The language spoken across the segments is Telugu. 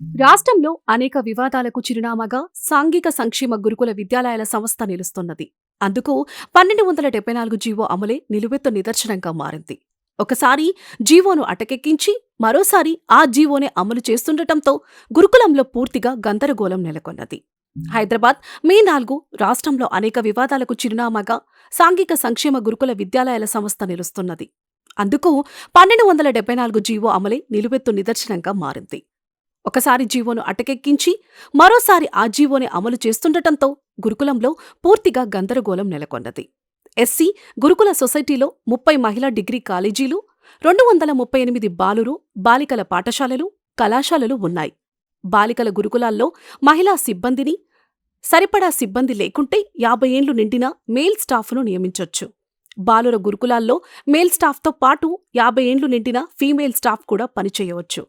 రాష్ట్రంలో అనేక వివాదాలకు చిరునామాగా సాంఘిక సంక్షేమ గురుకుల విద్యాలయాల సంస్థ నిలుస్తున్నది. అందుకు పన్నెండు వందల డెబ్బై నాలుగు జీవో అమలే నిలువెత్తు నిదర్శనంగా మారింది. ఒకసారి జీవోను అటకెక్కించి మరోసారి ఆ జీవోనే అమలు చేస్తుండటంతో గురుకులంలో పూర్తిగా గందరగోళం నెలకొన్నది. హైదరాబాద్ మే నాలుగు రాష్ట్రంలో అనేక వివాదాలకు చిరునామాగా సాంఘిక సంక్షేమ గురుకుల విద్యాలయాల సంస్థ నిలుస్తున్నది. అందుకు పన్నెండు వందల డెబ్బై నాలుగు జీవో అమలే నిలువెత్తు నిదర్శనంగా మారింది. ఒకసారి జీవోను అటకెక్కించి మరోసారి ఆ జీవోని అమలు చేస్తుండటంతో గురుకులంలో పూర్తిగా గందరగోళం నెలకొన్నది. ఎస్సీ గురుకుల సొసైటీలో ముప్పై మహిళా డిగ్రీ కాలేజీలు రెండు వందల ముప్పై ఎనిమిది బాలురు బాలికల పాఠశాలలు కళాశాలలు ఉన్నాయి. బాలికల గురుకులాల్లో మహిళా సిబ్బందిని సరిపడా సిబ్బంది లేకుంటే యాభై ఏండ్లు నిండిన మేల్ స్టాఫ్ను నియమించొచ్చు. బాలుర గురుకులాల్లో మేల్ స్టాఫ్తో పాటు యాభై ఏండ్లు నిండిన ఫీమేల్ స్టాఫ్ కూడా పనిచేయవచ్చు.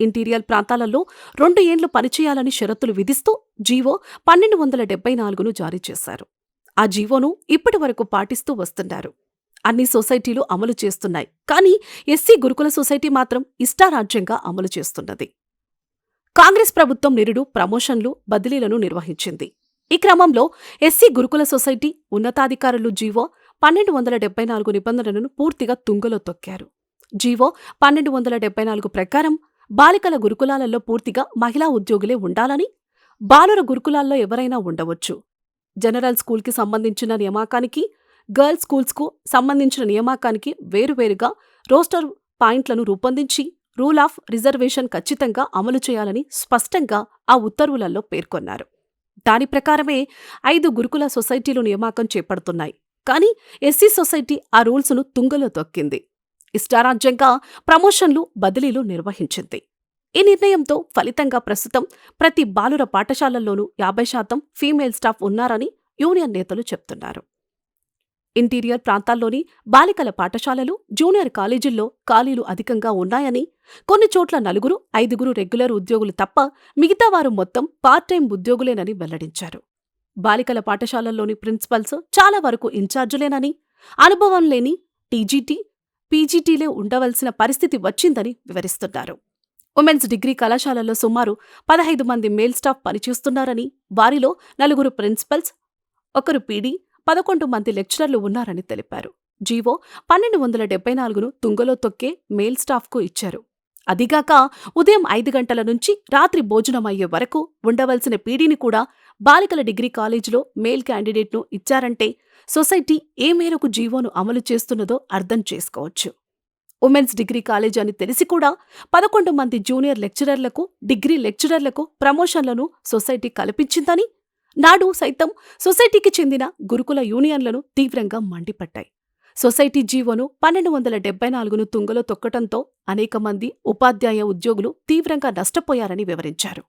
ఇంటీరియర్ ప్రాంతాలలో రెండు ఏండ్లు పనిచేయాలని షరతులు విధిస్తూ జీవో పన్నెండు వందల డెబ్బై నాలుగును జారీ చేశారు. ఆ జీవోను ఇప్పటి వరకు పాటిస్తూ వస్తున్నారు. అన్ని సొసైటీలు అమలు చేస్తున్నాయి. కానీ ఎస్సీ గురుకుల సొసైటీ మాత్రం ఇష్టారాజ్యంగా అమలు చేస్తున్నది. కాంగ్రెస్ ప్రభుత్వం నిరుడు ప్రమోషన్లు బదిలీలను నిర్వహించింది. ఈ క్రమంలో ఎస్సీ గురుకుల సొసైటీ ఉన్నతాధికారులు జీవో పన్నెండు వందల డెబ్బై నాలుగు నిబంధనలను పూర్తిగా తుంగలో తొక్కారు. జీవో పన్నెండు వందల డెబ్బై నాలుగు ప్రకారం బాలికల గురుకులాలలో పూర్తిగా మహిళా ఉద్యోగులే ఉండాలని బాలుర గురుకులాల్లో ఎవరైనా ఉండవచ్చు. జనరల్ స్కూల్కి సంబంధించిన నియామకానికి గర్ల్స్ స్కూల్స్కు సంబంధించిన నియామకానికి వేరువేరుగా రోస్టర్ పాయింట్లను రూపొందించి రూల్ ఆఫ్ రిజర్వేషన్ ఖచ్చితంగా అమలు చేయాలని స్పష్టంగా ఆ ఉత్తర్వులలో పేర్కొన్నారు. దాని ప్రకారమే ఐదు గురుకుల సొసైటీలు నియామకం చేపడుతున్నాయి. కానీ ఎస్సీ సొసైటీ ఆ రూల్స్ను తుంగలో తొక్కింది. ఇష్టారాజ్యంగా ప్రమోషన్లు బదిలీలు నిర్వహించింది. ఈ నిర్ణయంతో ఫలితంగా ప్రస్తుతం ప్రతి బాలుర పాఠశాలల్లోనూ యాభై శాతం ఫీమేల్ స్టాఫ్ ఉన్నారని యూనియన్ నేతలు చెప్తున్నారు. ఇంటీరియర్ ప్రాంతాల్లోని బాలికల పాఠశాలలు జూనియర్ కాలేజీల్లో ఖాళీలు అధికంగా ఉన్నాయని కొన్ని చోట్ల నలుగురు ఐదుగురు రెగ్యులర్ ఉద్యోగులు తప్ప మిగతా వారు మొత్తం పార్ట్ టైం ఉద్యోగులేనని వెల్లడించారు. బాలికల పాఠశాలల్లోని ప్రిన్సిపల్స్ చాలా వరకు ఇన్ఛార్జులేనని అనుభవం లేని టీజీటీ పీజీటీలే ఉండవలసిన పరిస్థితి వచ్చిందని వివరిస్తున్నారు. ఉమెన్స్ డిగ్రీ కళాశాలల్లో సుమారు పదహైదు మంది మేల్ స్టాఫ్ పనిచేస్తున్నారని వారిలో నలుగురు ప్రిన్సిపల్స్ ఒకరు పీడీ పదకొండు మంది లెక్చరర్లు ఉన్నారని తెలిపారు. జీవో పన్నెండు వందల డెబ్బై నాలుగును తుంగలో తొక్కే మేల్ స్టాఫ్కు ఇచ్చారు. అదిగాక ఉదయం ఐదు గంటల నుంచి రాత్రి భోజనం అయ్యే వరకు ఉండవలసిన పీడీని కూడా బాలికల డిగ్రీ కాలేజీలో మేల్ క్యాండిడేట్ను ఇచ్చారంటే సొసైటీ ఏ మేరకు జీవోను అమలు చేస్తున్నదో అర్థం చేసుకోవచ్చు. ఉమెన్స్ డిగ్రీ కాలేజ్ అని తెలిసి కూడా పదకొండు మంది జూనియర్ లెక్చరర్లకు డిగ్రీ లెక్చరర్లకు ప్రమోషన్లను సొసైటీ కల్పించిందని నాడు సైతం సొసైటీకి చెందిన గురుకుల యూనియన్లను తీవ్రంగా మండిపట్టాయి సొసైటీ జీవోను పన్నెండు వందల డెబ్బై నాలుగును తుంగలో తొక్కటంతో అనేక మంది ఉపాధ్యాయ ఉద్యోగులు తీవ్రంగా నష్టపోయారని వివరించారు.